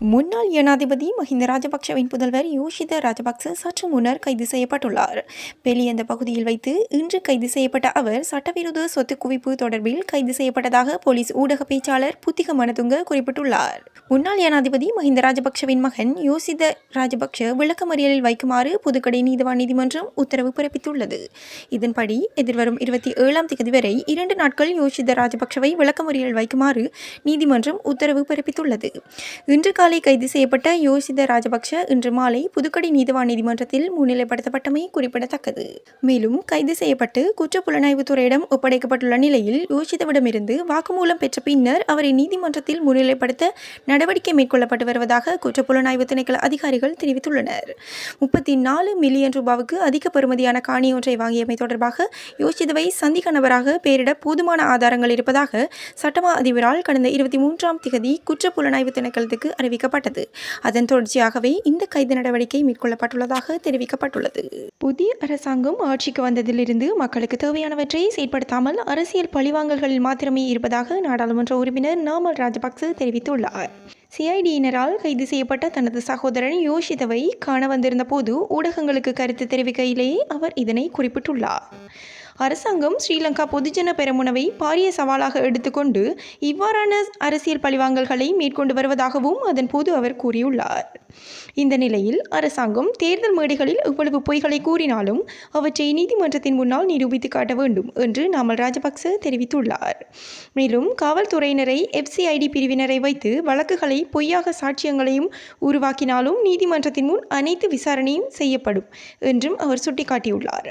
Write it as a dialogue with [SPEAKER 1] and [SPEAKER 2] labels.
[SPEAKER 1] முன்னாள் ஜனாதிபதி மஹிந்த ராஜபக்ஷவின் புதல்வர் யோஷித ராஜபக்ச சற்று முன்னர் கைது செய்யப்பட்டுள்ளார். பெலியந்த பகுதியில் வைத்து இன்று கைது செய்யப்பட்ட அவர் சட்டவிரோத சொத்து குவிப்பு தொடர்பில் கைது செய்யப்பட்டதாக போலீஸ் ஊடக பேச்சாளர் புத்திக மனதுங்க குறிப்பிட்டுள்ளார். முன்னாள் ஜனாதிபதி மஹிந்த ராஜபக்ஷவின் மகன் யோசித ராஜபக்ஷ விளக்கமறியலில் வைக்குமாறு புதுக்கடை நீதிவான் நீதிமன்றம் உத்தரவு பிறப்பித்துள்ளது. இதன்படி எதிர்வரும் இருபத்தி ஏழாம் தேதி வரை இரண்டு நாட்கள் யோசித ராஜபக்ஷவை விளக்கமறியலில் வைக்குமாறு நீதிமன்றம் உத்தரவு பிறப்பித்துள்ளது. இன்று காலை கைது செய்யப்பட்ட யோசித ராஜபக்ஷ இன்று மாலை புதுக்கடை நீதிவான் நீதிமன்றத்தில் முன்னிலைப்படுத்தப்பட்டமை குறிப்பிடத்தக்கது. மேலும் கைது செய்யப்பட்டு குற்றப்புலனாய்வுத் துறையிடம் ஒப்படைக்கப்பட்டுள்ள நிலையில் யோசிதவிடமிருந்து வாக்குமூலம் பெற்ற பின்னர் அவரை நீதிமன்றத்தில் முன்னிலைப்படுத்த நடவடிக்கை மேற்கொள்ளப்பட்டு வருவதாக குற்றப்புலனாய்வு திணைக்கள அதிகாரிகள் தெரிவித்துள்ளனர். முப்பத்தி நாலு மில்லியன் ரூபாவுக்கு அதிக பெறுமதியான காணி ஒன்றை வாங்கியமை தொடர்பாக யோசிதவை சந்திக்க நபராக பெயரிட போதுமான ஆதாரங்கள் இருப்பதாக சட்டமா அதிபரால் கடந்த இருபத்தி மூன்றாம் திகதி குற்றப்புலனாய்வு திணைக்களத்துக்கு அறிவிக்கப்பட்டது. அதன் தொடர்ச்சியாகவே இந்த கைது நடவடிக்கை மேற்கொள்ளப்பட்டுள்ளதாக தெரிவிக்கப்பட்டுள்ளது. புதிய அரசாங்கம் ஆட்சிக்கு வந்ததிலிருந்து மக்களுக்கு தேவையானவற்றை செயற்படுத்தாமல் அரசியல் பழிவாங்கல்களில் மாத்திரமே இருப்பதாக நாடாளுமன்ற உறுப்பினர் நாமல் ராஜபக்ச தெரிவித்துள்ளார். சிஐடியினரால் கைது செய்யப்பட்ட தனது சகோதரன் யோஷிதவை காண வந்திருந்த போது ஊடகங்களுக்கு கருத்து தெரிவிக்கையிலேயே அவர் இதனை குறிப்பிட்டுள்ளார். அரசாங்கம் ஸ்ரீலங்கா பொதுஜன பெரமுனவை பாரிய சவாலாக எடுத்துக்கொண்டு இவ்வாறான அரசியல் பழிவாங்கல்களை மேற்கொண்டு வருவதாகவும் அதன் போது அவர் கூறியுள்ளார். இந்த நிலையில் அரசாங்கம் தேர்தல் மேடைகளில் இவ்வளவு பொய்களை கூறினாலும் அவற்றை நீதிமன்றத்தின் முன்னால் நிரூபித்து காட்ட வேண்டும் என்று நாமல் ராஜபக்ச தெரிவித்துள்ளார். மேலும் காவல்துறையினரை எஃப்சிஐடி பிரிவினரை வைத்து வழக்குகளை பொய்யாக சாட்சியங்களையும் உருவாக்கினாலும் நீதிமன்றத்தின் முன் அனைத்து விசாரணையும் செய்யப்படும் என்றும் அவர் சுட்டிக்காட்டியுள்ளார்.